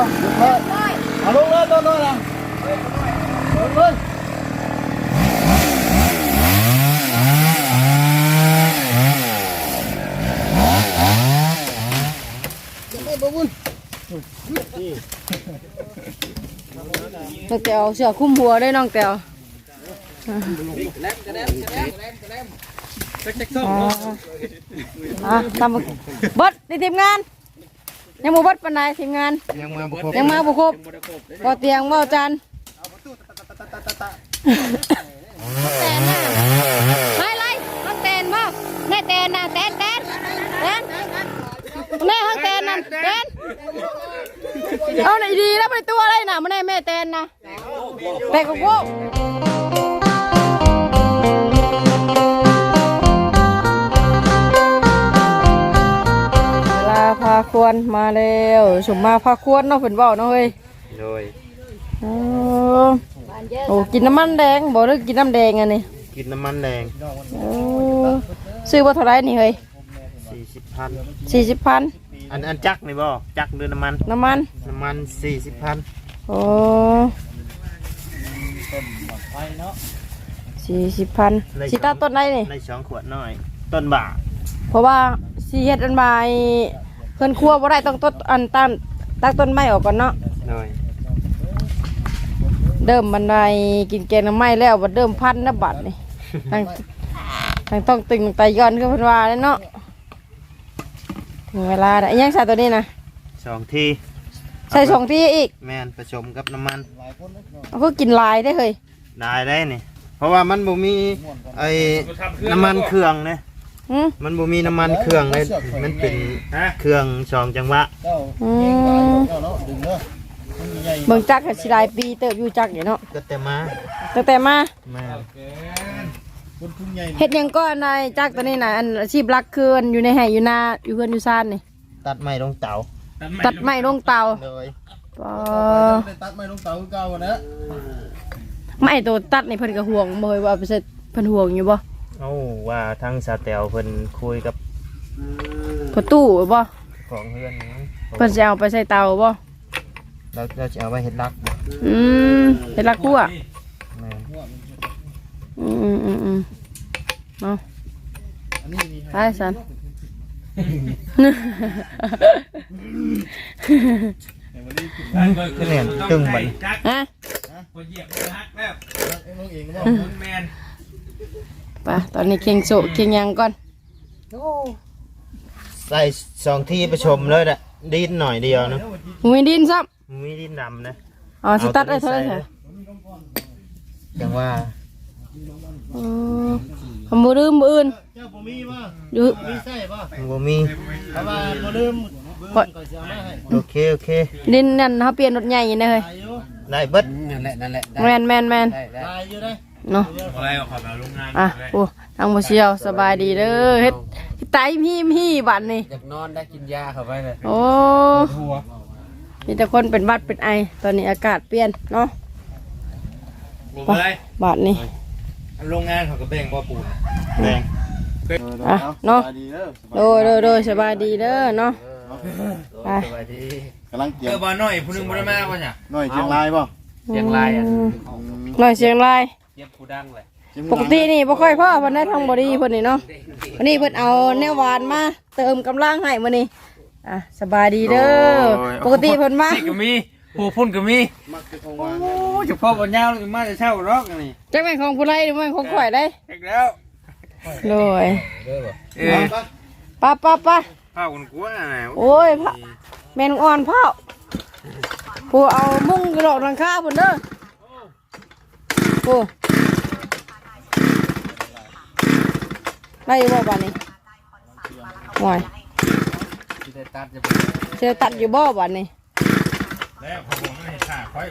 เอาลงเลยเอาลงเลยต้นน้อยนะลงเลยยังไม่บ่บุญน้องแตวเสือคุ้มหัวด้วยน้องแตวอ่าตามบดในทีมงาน ยังบ่บดปานใดทีมงาน ยังมาบ่ครบยังมาบ่ครบบ่เตียงบ่จานแตนน่ะไล่ไล่ฮักแตนบ่แน่แตนน่ะแตนแตนแตนแน่ฮักแตนน่ะแตนเอาหน่อยดีแล้วไปตัวอะไรน่ะมันได้แม่แตนน่ะแต่ก็โว้ พาควรมาแล้วสมมาพาควรเนาะเพิ่นเว้าเนาะเฮ้ยโดยเออโอ้กินน้ำมันแดงบ่หรือกินน้ำแดงอันนี้กินน้ำมันแดงเออซื้อว่าเท่าไหรนี่เฮ้ยสี่สิบพันสี่สิบพันอันอันจักนี่บ่จักหรือน้ำมันน้ำมันน้ำมันสี่สิบพันโอ้สี่สิบพันสิตาต้นไรนี่ในสองขวดน้อย ต้นบ่าเพราะว่าสีเฮ็ดอันใบ เพิ่นครัวบ่ได้ต้องต้นอันตันตักต้นไม้ออกก่อนเนาะโดยเดิมบันไดกินแกงน้ำไม้แล้วบัดเดิมพันนะบัดนี่ทางทางต้องตึงไตย้อนคือเพิ่นว่าเลยเนาะถึงเวลาแล้วอิหยังใส่ตัวนี้นะสองทีใส่สองที่อีกแมนผสมกับน้ำมันเอาก็กินลายได้เฮ้ยได้ได้นี่เพราะว่ามันบ่มีไอ้น้ำมันเครื่องเนี่ย หืมมันบ่มีน้ำมันเครื่องเลยมันเป็นเครื่องสองจังหวะเจ้าอืเก่งหลายมเจ้าเนาะดึงเด้อมันใหญ่เบิ่งจักรสิหลายปีเติบอยู่จักรนี่เนาะก็แต่มาตั้งแต่มาแม่นคนทุ่งใหญ่เฮ็ดหยังก็นายจักรตัวนี้น่ะอันอาชีพหลักคืออันอยู่ในแห่อยู่นาอยู่เพื่อนอยู่ซ่านนี่ตัดไม้ลงเตาตัดไม้ลงเตาโดยปอได้ตัดไม้ลงเตาคือเก่านะไม้ตัวตัดนี่เพิ่นก็ห่วงบ่เฮ้ยว่าเอาไปเสร็จเพิ่นห่วงอยู่บ่ เอ้าว่าทางสาแตวเพิ่นคุยกับพอตู้บ่ของเพื่อนนี้เพิ่นสิเอาไปใส่เตาบ่เราเราจะเอาไว้เฮ็ดรักบ่อืมเฮ็ดละคั่วแม่นอืมอืมอืมอืมเนาะอันนี้มีไปสันคือเนี่ยตึงบัดฮะน้องเองบ่ ไปตอนนี้เคียงโซเคียงหยังก่อนใส่สองที่ประชมเลยน่ะดินหน่อยเดียวเนอะมีดินซ้ำมีดินดำนะอ๋อสิตัดได้เท่าไหร่ค่ะจังว่าอืมเอามือลืมมืออื่นเจ้าบ่มีบ่อยู่มีใส่บ่บ่มีถ้าว่าบ่ลืมเบิ่งก็สิเอามาให้โอเคโอเคดินนั่นเขาเปลี่ยนรถใหญ่นี่นะเฮ้ยได้อยู่ได้เบิดนั่นแหละนั่นแหละแมนแมนแมนได้ได้ได้อยู่ได้ เนาะอะไรก็ขอมาโรงงานอะโอ้ทางบ่เชียวสบายดีเด้อเฮ็ดไตพี่พี่บัดนี่อยากนอนได้กินยาเข้าไปเลยโอ้มีแต่คนเป็นหวัดเป็นไอ ตอนนี้อากาศเปลี่ยนเนาะบุกอะไรบาดนี่โรงงานเขาก็แบ่งบ่ปูนแดงอะเนาะดีเด้อโดยโดยโดยสบายดีเด้อเนาะไปสวัสดีกำลังเตรีเจยอมบ่น้อยผู้หนึงบ่ได้มาบ่เนี่ยหน่อยเชียงรายบ่เสียงลายอะมหน่อยเสียงลาย เจ็บผู้ดังเลยปกตินี่บ่ค่อยพ่อเพิ่นได้ทางบอดีเพิ่นนี่เนาะวันนี้เพิ่นเอาแนวหวานมาเติมกำลังให้มื้อนี้อะสบายดีเด้อปกติเพิ่นมานี่ก็มีผู้พุ่นก็มีมักจะคงโอ้วางเฉพาะบ่ยาวเลยมาจะเช่ารอกนี่จักแม่นของผู้ใดหรือแม่นของข่อยได้เฮ็ดแล้วโดยเออป้าป้าป้าข้าวคนกลัวน่ะโอ้ยพระแม่นอ่อนเผาผู้เอามุ้งกระโดดหลังคาพุ่นเด้อ ผู้ได้อยู่บ่บัดนี้ห่วยสิได้ตัดจะเสียตัดอยู่บ่บัดนี้แล้วผมไม่ให้ค่าค่อย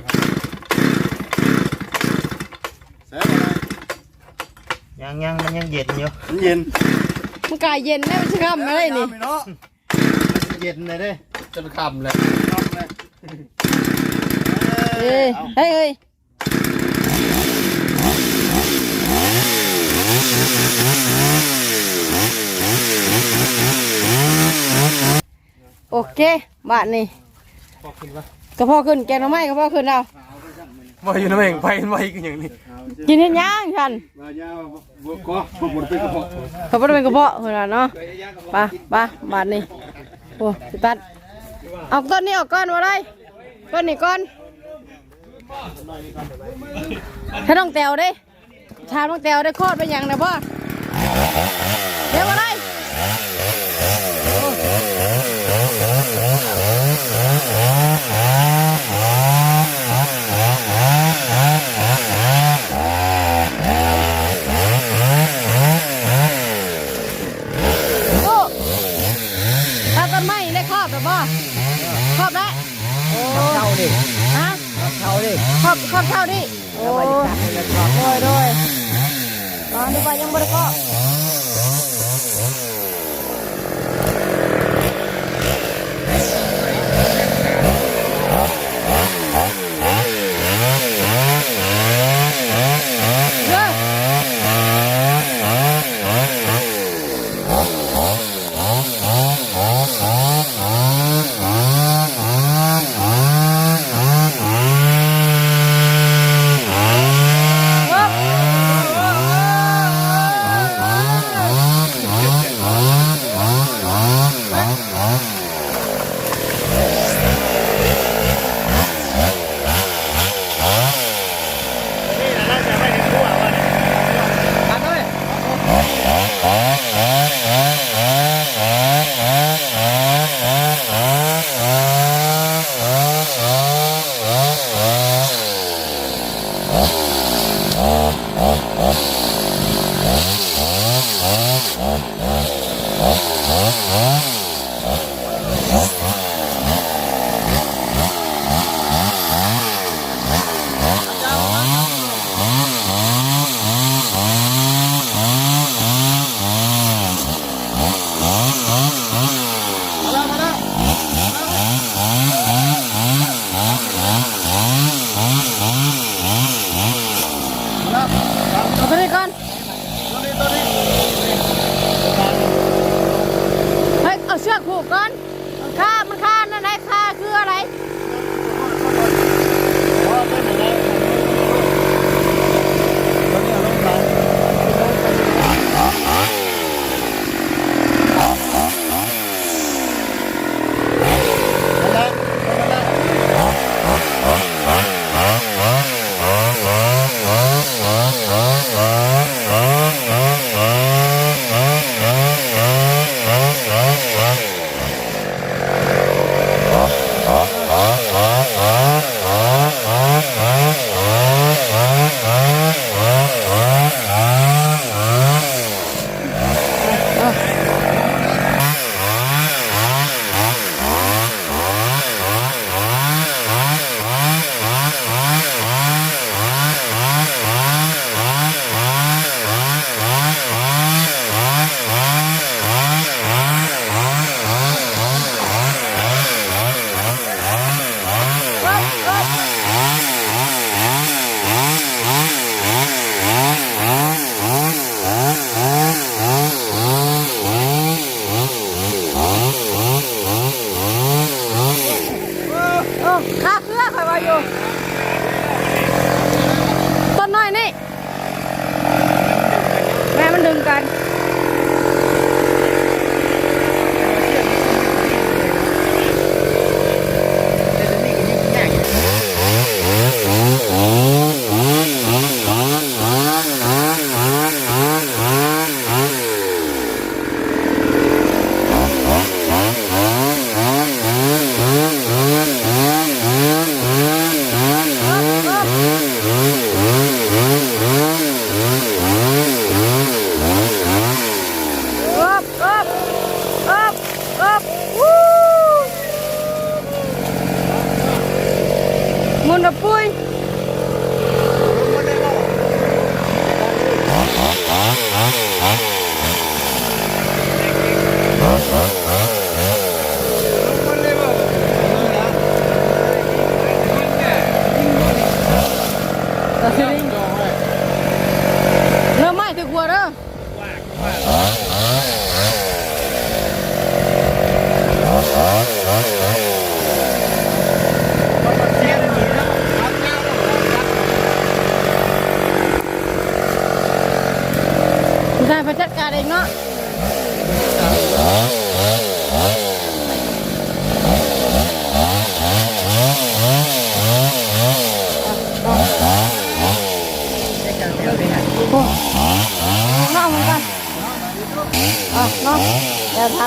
แซ่บอะไรยังยังมันยังเย็นอยู่มันเย็นมันกายเย็นแล้วมันสิค่ำอะไรนี่เนาะเย็นเลยเด้จนค่ำเลยเอ้ยเฮ้ยเฮ้ย โอเคบาทนี่กระเพาะขึ้นแกงหน่อไม้กระเพาะขึ้นเอามาอยู่น้ำเองไปไปกันอย่างนี้กินเห็นย่างฉันมายาวบ่ก็บ่บ่เป็นกระเพาะเขาบ่ได้เป็นกระเพาะเพิ่นว่าเนาะไปไปบาดนี้โอ้สิตัดเอาต้นนี้ออกก่อนว่าไรต้นนี้ก่อนถ้าต้องแตวเด้ชามต้องแตวได้โคตรเป็นหยังนะบ่เดี๋ยวว่าไรโอ้ถ้าต้นไม้ได้ครอบหรือบ่ครอบได้โอ้ เท่าดิ ฮะ เท่าดิ ครอบครอบเท่านี้โอ้โดยโดยตอนนี้ว่ายังบ่ได้ครอบ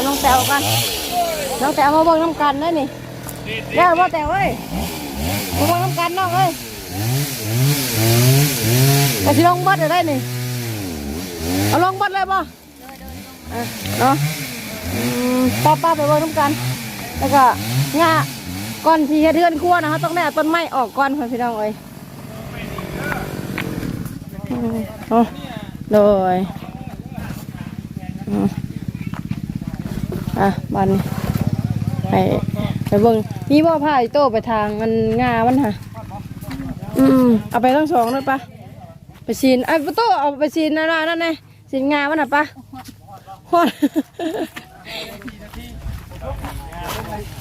น้องแตวกันน้องแตวมาเบิ่งน้ำกันได้นี่ได้บ่แตวเอ้ยมาเบิ่งน้ำกันน้องเอ้ยแต่สิลงบัดได้นี่เอาลงบัดเลยบ่เออเนาะอืมป้าป้าไปเบิ่งน้ำกัน แล้วก็หญ้าก่อนที่เฮ็ดเรือนครัวนะเขาต้องได้ต้นไม้ออกก่อนพี่น้องเอ้ยอืมเอาโดย อืมอะบันนี้ไปไปเบิ่งมีบ่ผ้าอีโต้ไปทางมันงามันฮะอืมเอาไปทั้งสองเลยปะไปซีนไอ้ประตูเอาไปซีนนั่นน่ะนั่นไงซีนงามันน่ะปะฮอด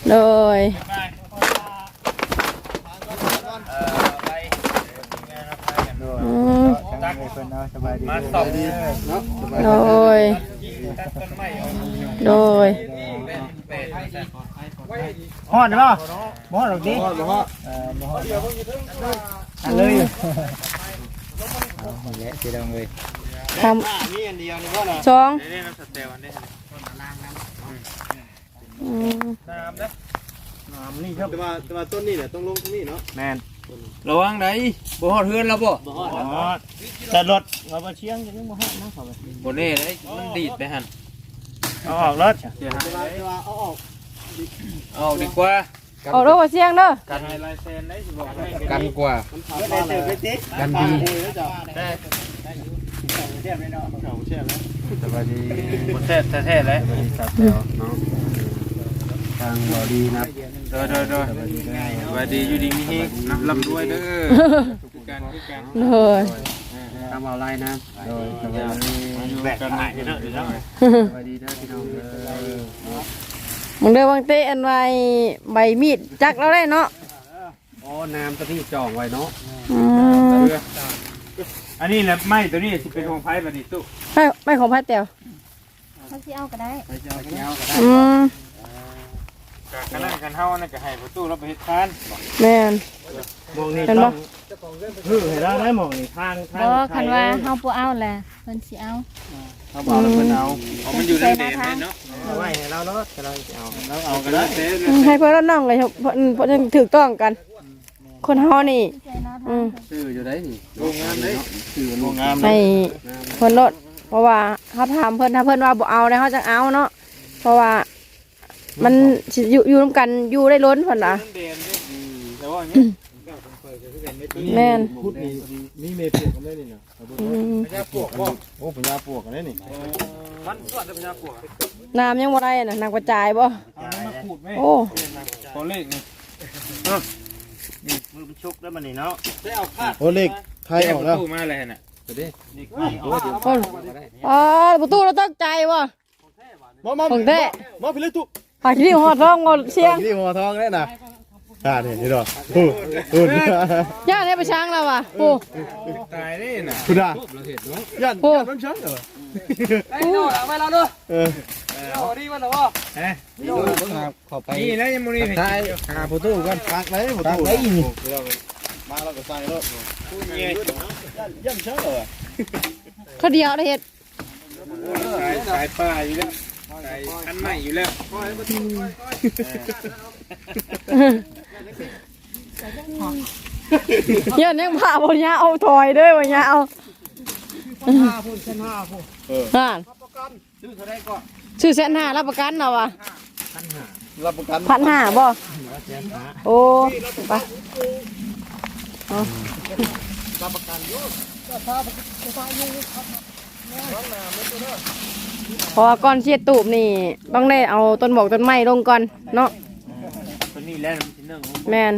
โดย อื มตั้งให้เพิ่นเอาสบายดีมาสอบเนาะโดย โดย ฮอดบ่บ่ฮอดหรอกดิฮอดบ่ฮอดเออบ่ฮอดอันเลยเอาหมดแล้วสิดังเลยทมีอันเดียวนี่บ่ล่ะำสองได้ๆน้ำสเตลอันนี้อืมน้ำเด้อน้ำนี่ครับแต่ว่าแต่ว่าต้นนี่เนี่ยต้องลงตรงนี้เนาะแม่น ระวังไหนบ่ฮอดเฮือนแล้วบ่บ่ฮอดแต่รถว่าบ่เชียงจะยังบ่ฮอดนะเขาไปบ่แน่เลยมันดีดไปหั่นเอาออกรถแต่ว่าเอาออกเอาดีกว่าเอาโรคเสียงเด้อกันลายเซ็นได้สิบอกให้กันกว่ามันผ่านมาแล้วกันดีได้เทียบเลยเนาะเขาเทียบแล้วสวัสดีบ่แท้แท้ๆเลยบริษัทแถวเนาะ ทางบอดีนะเด้อเด้อเด้อสวัสดีอยู่ดีมีเฮงนำลำรวยเด้อคือกันคือกันโดยทำเอาไรนะโดยสวัสดีแบกหายเนาะเดี๋ยวสวัสดีเด้อพี่น้องเด้อมึงเด้อบางเตะอันไว้ใบมีดจักแล้วได้เนาะอ๋อน้ำตัวที่จ่องไว้เนาะอืมอันนี้แหละไม้ตัวนี้สิเป็นของไผบัดนี้ตู้ไม่ไม่ของพายแตวเขาสิเอาก็ได้ไปเจ้าเจ้าก็ได้ อืมกะกันนั่นกันเฮานั่นก็ให้ประตูเราไปเฮ็ดทานแม่น มองนี่เห็นบ่ฮือให้เราได้มองนี่ทางทางบ่คันว่าเฮาบ่เอาแหละเพิ่นสิเอา เขาบอกแล้วเพิ่นเอาเอามันอยู่ในเดนเลยเนาะเอาไว้ให้เราเนาะเราจะเอาแล้วเอาก็ได้อืมให้เพื่อนน้องเลยเพิ่นเพิ่นถูกต้องกัน คนเฮานี่ใส่หน้าอืทางมชื่ออยู่ได้นี่โรงงานได้ชื่อโรงงานให้เพิ่นลดเพราะว่าเขาถามเพิ่นถ้าเพิ่นว่าบ่เอาแล้วเขาจะเอาเนาะเพราะว่า มันสิอยู่อยู่ร่วมกันอยู่ได้ล้นเพิ่นน่ะเดนเด้แต่ว่าอย่างนี้แม่น พูดนี่นี่เมย์ปวกกันได้นี่เนาะอืมพญาปวกบ่โอ้ปัญญาปวกกันได้นี่มันสวัสดีพญาปวกน้ำยังบ่ได้น่ะน้ำกระจายบ่เอามาขูดไหมโอ้ ขอเลขนี่มือมันชุกแล้วมันนี่เนาะได้เอาคาดโอ้เล็กไทยออกแล้ว ตู้มาเลยน่ะคนอ๋อประตูเราต้องใจบ่มามาของแท้ มาพี่เลยตุ๊ หาที่ฮอดร้องงอเสียงนี่หัวทองได้น่ะอ่านี่นี่ดอกฮู้ฮู้ย่านให้ไปช้างแล้วว่ะโอ้ตายนี่น่ะคุณอะยันโอ้ยันมันช้างเหรอไอ้โน่เอาไปแล้วเด้อเออเอาดีมันเหรอวะเข้าไปนี่นะยังมื้อนี้ตายหาประตูกันปักเลยประตูมาแล้วก็ใส่รถยันช้างเหรอเขาเดียวได้เฮ็ดสายสายป้าอยู่แล้ว สายคันใหม่อยู่แล้วย่านยังพาบ่ยาเอาถอยเด้อบ่ยาเอาห้าพุ่นเส้นห้าพุ่นนั่นซื้อเท่าไรก็ชื่อแสนห้ารับประกันเนาะว่ะรับประกันพันห้าบ่โอ้ไป เพราะว่าก่อนเชียดตูบนี่ ต้องได้เอาต้นบอกต้นไม้ลงก่อนเนาะตัวนี้แล้วมันสินึ่งแมน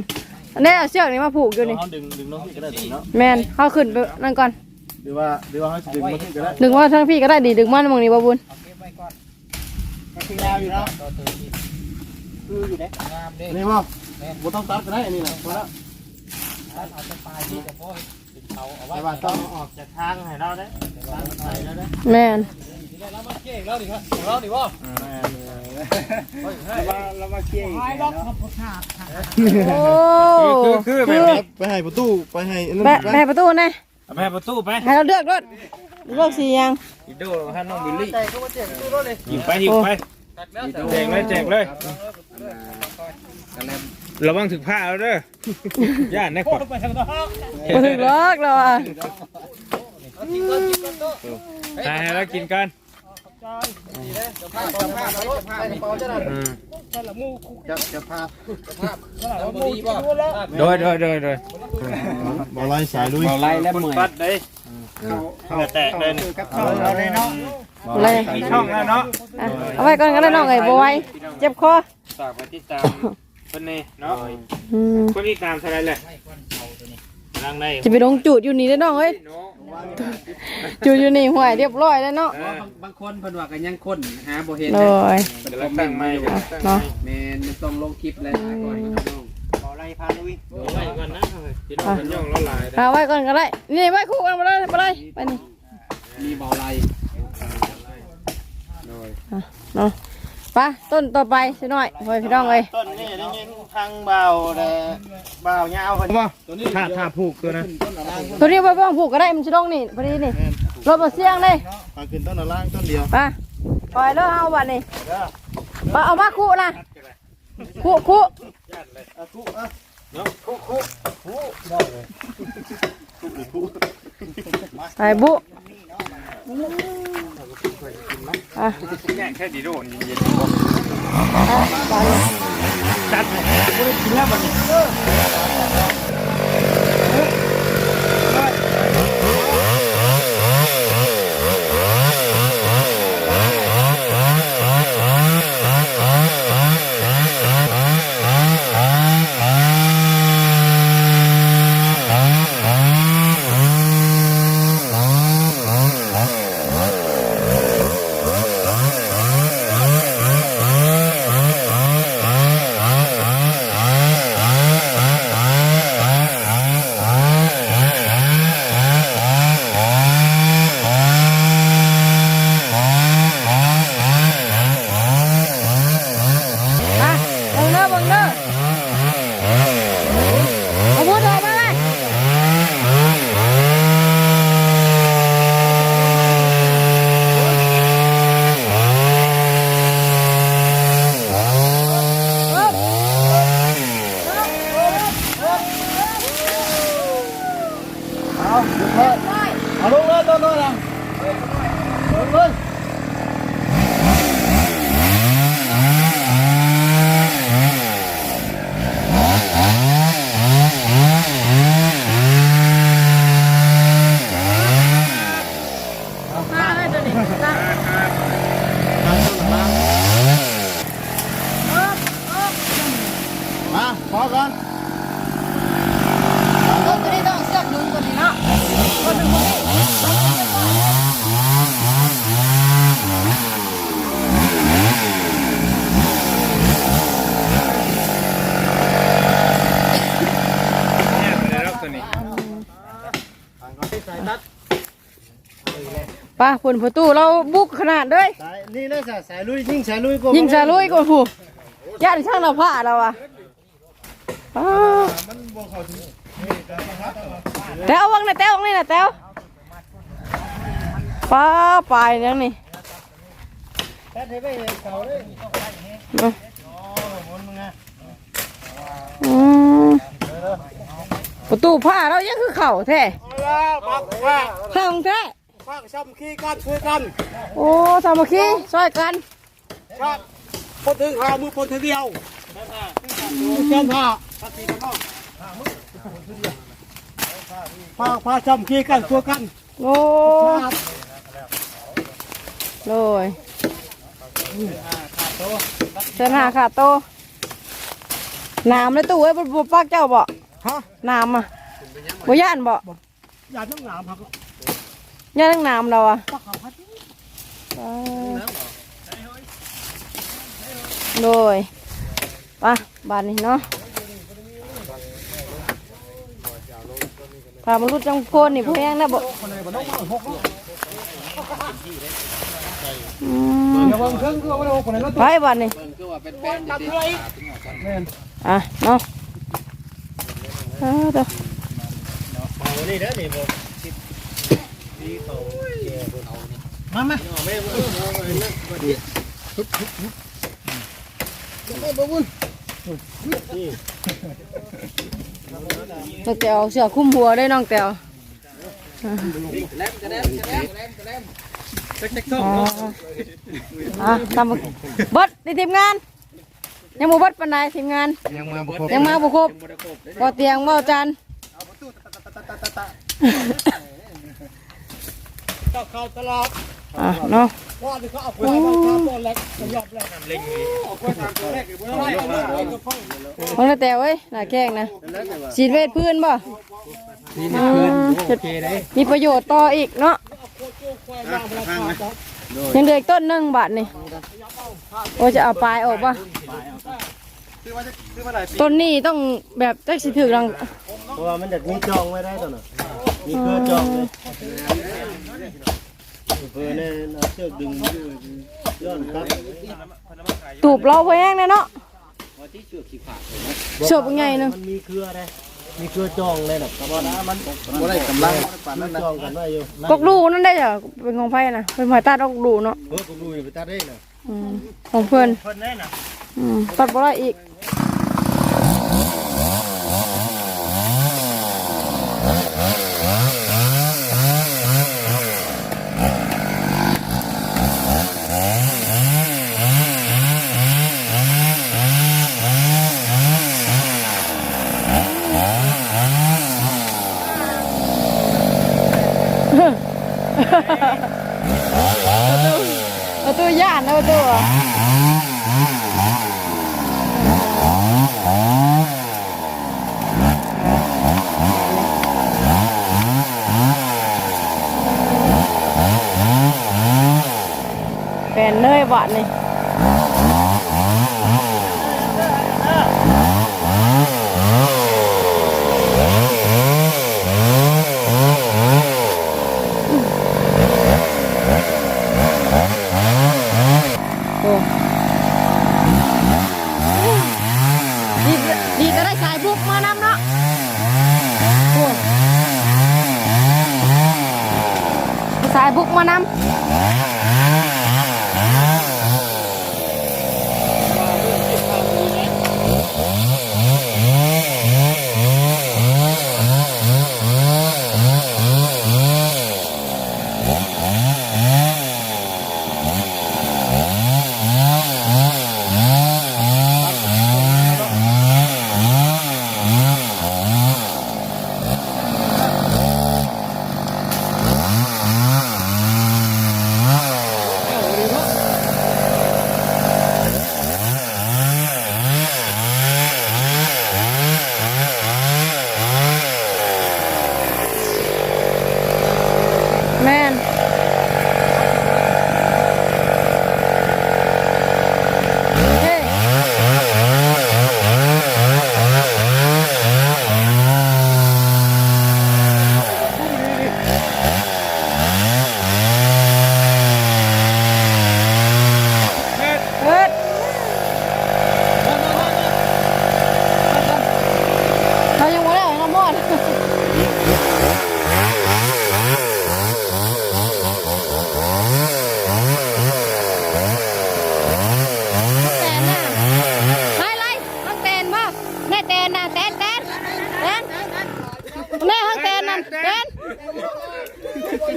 อันนี้เอาเชือกนี้มาผูกอยู่นี่เอาดึงดึงน้องพี่ก็ได้ดึงเนาะแมนเข้าขึ้นไปนั่นก่อน หรือว่าหรือว่าเขาจะดึงมาพี่ก็ได้ดึงว่าทั้งพี่ก็ได้ดีดึงมันมองนี่บ่บุญคือยาวอยู่เนาะคืออยู่ไหนนี่มั้งบ่ต้องตัดก็ได้อันนี้นะพอแล้วไปบ้านต้องออกจากทางให้เราได้ทางไปแล้วได้แมน เรามาเกี่ยงเรามาเกี่ยงโอ้คือคือแบบนี้ไปให้ประตูไปให้นั่นแบะแบะประตูนะเอาไปประตูไปให้เราเลือกรถเลือกสียังอีโดให้น้องบิลลี่ยิงไปยิงไปแจกเลยแจกเลยกันแล้วระวังถึงผ้าแล้วเด้อย่านได้ขอดบ่ถึงล็อกแล้วอะตายให้แล้วกินกัน อืมจะจะพาโดยโดยโดยโดยบ่ไล่สายลุยเบาไล่และเมื่อยปัดเลยเข้าแตะเลยเราได้เนาะเลยมีช่องแล้วเนาะอะเอาไว้ก่อนก็ได้น้องเอ้ยบ่ไหวเจ็บคอฝากไปติดตามคนนี้เนาะอืมคนติดตามเท่าไหรเลยนั่งได้จะไปลงจูดอยู่นี่ได้อน้องเอ้ย เนาะ จูดอยู่นี่ห่วยเรียบร้อยแล้วเนาะเออบางคนเพิ่นว่ากันยังคนหาบ่เห็นโดยเป็นเดี๋ยวคเราอมเมตั้นงต์ไม้มาก่อนตั้งไม้เนาะแม่นมันต้องลงคลิปแล้วนะก่อนน้องบ่ไล่พาลุยเอาไว้ก่อนนะพี่น้องเป็นย่องละลายเอาไว้ก่อนก็ได้นี่ไว้คู่กันมาเลยมาเลยไปนี่มีเบาไล่โดยเนาะ ไปต้นต่อไปสิหน่อยพ่อพี่น้องเอ้ยต้นนี่ได้ยินทางเบาแต่เบายาวคนบ่ตัวนี้ถ้าถ้าผูกตัวนะตัวนี้ไว้บ้องผูกก็ได้มันสิลงนี่พอดีนี่รถบ่เสียงเลยมาขึ้นต้นล่างต้นเดียวไปปล่อยแล้วเอาบัดนี้มาเอามาคู่นะคู่คู่ไปบุ อะแค่แค่ดีโดนเย็นอะบังเด้อบังเด้อเอาพูดออกมาเลย เอาลงเลยต้นเลยนะลงเลย มาเลยตัวนี้มา มาพอก่อน ต้นตัวนี้ต้องเสือกดึงตัวนี้เนาะต้นตัวนี้ เนี่ยไปแล้วตัวนี้ ป้าผลประตูเราบุกขนาดเลยสายนี่เลยสายสายลุยยิงสายลุยก็ยิงสาลุยก่อนผู้ย่านช่างเราผ้าเราอะป้าแต้ววังนะแต้ววังนี่นะแต้วป้าไปยังนี่แค่เทไปเขาเลยเนาะหมุนมึงไงอืมประตูผ้าเรายังคือเข่าแท้ปักว่า เข่าแท้ ปักซ้ำขี้กันช่วยกันโอ้สามัคคีช่วยกันครับคนถึงหามือคนถึงเดียวเจ้าผ้าผ้าผ้าซ้ำขี้กันช่วยกันโอ้โดยเชิญหาขาโตน้ำเลยตู้เอ้ยบ่ปักเจ้าบ่ฮะน้ำอะบ่ย่านบ่อย่าต้องหนามครับ ย่านั่งน้ำเราอะดเออโดยไปบานนี้เนาะถ้ามันรุดจังโคนนี่พวกแห้งนะบ่อืมอย่าวางเคไปบานนี่อะเนาะเอาเด้อนี่เด้อ มามาน้องแตวเสือคลุมหัวได้น้องแตวอะทำบดในทีมงาน ยังบ่เบิดปานใดทีมงาน ยังมาบ่ครบยังมาบ่ครบบ่เตียงบ่จา นเข้าตลอดอะเนาะพ่อนี่เขาเอาไปให้เขาต้นแรกยอบแรกเล็งนี่เอาไปทางตัวแรกบ่ได้เอามาเอากระเพาะมันละแต่เว้ยหน้าแข้งนะฉีดเวทพื้นบ่นี่นะเพื่อนโอเคได้มีประโยชน์ต่ออีกเนาะยังเหลืออีกต้นหนึงบาทนี่โอ้จะเอาปลายออกป่ะต้นนี้ต้องแบบจักสิถึกรังเพราะว่ามันจะมีจองไว้ได้ตอนน่ะมีเครือจองเลย เพื่อนเนี่ยเอาเชือกดึงอยู่ย้อนครับตูบเราพอแห้งเลยเนาะเชือกเป็นไงนึงมันมีเครือได้มีเครือจองเลยน่ะกระบอกนะมันบ่ได้กำลังปานนั้นจองกันไว้อยู่กกดูนั่นได้เหรอเป็นของไผ่นะเป็นหอยตาดอกดูเนาะเออผมดูอยู่ไปตัดได้น่ะอืมของเพื่อนเพิ่นได้น่ะอืมตัดบ่ได้อีก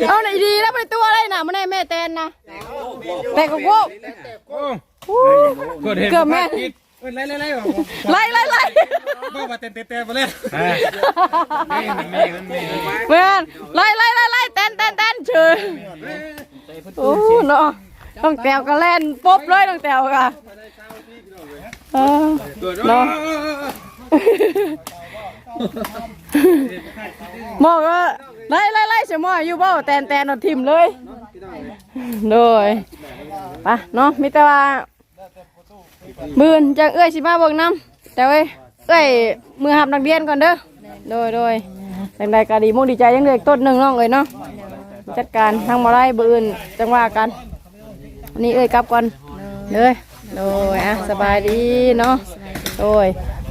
เอาไหนดีแล้วไปตัวอะไรน่ะมันแน่แม่แตนน่ะแต่กกูเกือบแม่ไล่ไล่ไล่ไล่ไล่ไล่บ่มาเต้นเต้นเต้นมาเลยแม่นไล่ไล่ไล่ไล่แตนแตนแตนเฉยโอ้เนาะต้องแตวก็แล่นปุ๊บเลยต้องแตวก็เออเนาะหมอกว่า ไล่ไล่ไล่เสยหมออยู่บ่แตนแตนเอาทิมเลยโดยไปะเนาะมีแต่ว่าบืนจังเอื้อยสิมาเบิ่งน้ำแต่เอ้ยเอ้ยมือหับนักเรียนก่อนเด้อโดยโดยจังใดก็ดีมุกดีใจยังเหลืออกต้นหนึ่งน้องเอ้ยเนาะจัดการทางมาไล่บืนจังว่ากันวันนี้เอ้ยกลับก่อนเลยโดยอะสบายดีเนาะโดย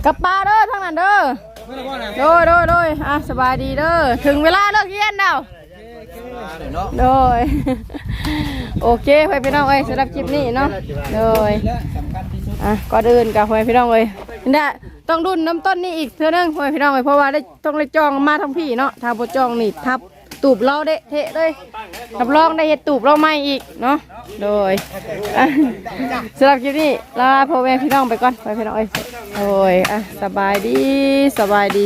กลับป่าเด้อทางนั้นเด้อ โดยโดยโดยอะสบายดีเด้อถึงเวลาเลิกเรียนแล้วโดยโอเคไปพี่น้องเอ้ยสำหรับคลิปนี้เนาะโดยอะก่อนอื่นกับพลอยพี่น้องเลยนี่ต้องดุนน้ำต้นนี่อีกเท่านึงพลอยพี่น้องเลยเพราะว่าได้ต้องได้จองมาทั้งพี่เนาะถ้าบ่จองนี่ทับ ตูบเราได้เทะเลยรับรองได้เห็ดตูบเราใหม่อีกเนาะโดยสำหรับคลิปนี้ลาพ่อแม่พี่น้องไปก่อนไปพี่น้องเอ้ยโอ้ยอะสบายดีสบายดี